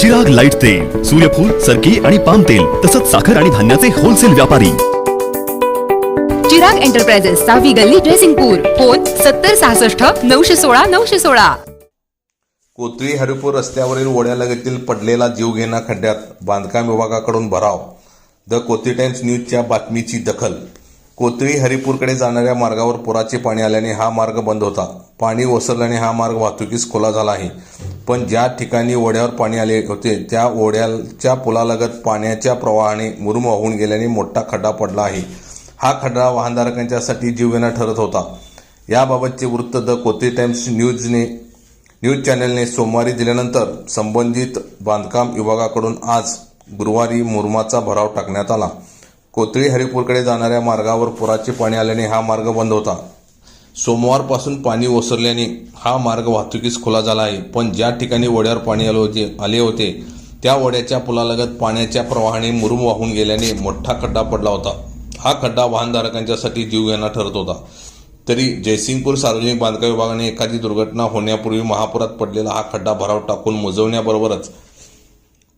जग लाइट तेल सूर्यफूल सरकी आणि पाम तेल तसंच साखर आणि धान्याचे होलसेल व्यापारी. चिराग एंटरप्राइजेस सहावी गल्ली ड्रेसिंगपूर फोन सत्तर सहासष्ट नऊशे सोळा नऊशे सोळा. कोथळी हरिपूर रस्त्यावरील ओढ्यालगतील पडलेला जीवघेणा खड्ड्यात बांधकाम विभागाकडून भराव. द कोथळी टाइम्स न्यूजच्या बातमीची दखल. कोथळी हरिपूरकडे जाणाऱ्या मार्गावर पुराचे पाणी आल्याने हा मार्ग बंद होता. पाणी ओसरल्याने हा मार्ग वाहतुकीस खुला झाला आहे. पण ज्या ठिकाणी ओढ्यावर पाणी आले होते त्या ओढ्याच्या पुलालगत पाण्याच्या प्रवाहाने मुरुम वाहून गेल्याने मोठा खड्डा पडला आहे. हा खड्डा वाहनधारकांच्यासाठी जीवघेणा ठरत होता. याबाबतचे वृत्त द कोथळी टाइम्स न्यूजने न्यूज चॅनलने सोमवारी दिल्यानंतर संबंधित बांधकाम विभागाकडून आज गुरुवारी मुरमाचा भराव टाकण्यात आला. कोथळी हरिपूरकडे जाणाऱ्या मार्गावर पुराचे पाणी आल्याने हा मार्ग बंद होता. सोमवारपासून पाणी ओसरल्याने हा मार्ग वाहतुकीस खुला झाला आहे. पण ज्या ठिकाणी ओढ्यावर पाणी आले होते आले होते त्या ओढ्याच्या पुलालगत पाण्याच्या प्रवाहाने मुरुम वाहून गेल्याने मोठा खड्डा पडला होता. हा खड्डा वाहनधारकांच्यासाठी जीवघेणा ठरत होता. तरी जयसिंगपूर सार्वजनिक बांधकाम विभागाने एखादी दुर्घटना होण्यापूर्वी महापुरात पडलेला हा खड्डा भराव टाकून मुजवण्याबरोबरच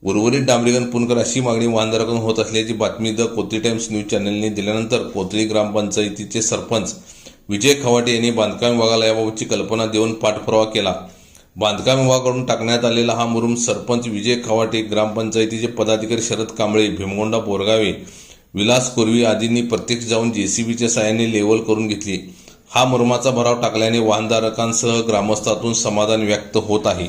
उर्वरित डांबरीगण पुनकर अशी मागणी वाहनधारकांकडून होत असल्याची बातमी द कोथळी टाइम्स न्यूज चॅनलने दिल्यानंतर कोथळी ग्रामपंचायतीचे सरपंच विजय खवाटे यांनी बांधकाम विभागाला याबाबतची कल्पना देऊन पाठपुरावा केला. बांधकाम विभागाकडून टाकण्यात आलेला हा मुरुम सरपंच विजय खवाटे ग्रामपंचायतीचे पदाधिकारी शरद कांबळे भीमगोंडा बोरगावे विलास कुर्वी आदींनी प्रत्यक्ष जाऊन जेसीबीच्या सहाय्याने लेवल करून घेतली. हा मुरुमाचा भराव टाकल्याने वाहनधारकांसह ग्रामस्थातून समाधान व्यक्त होत आहे.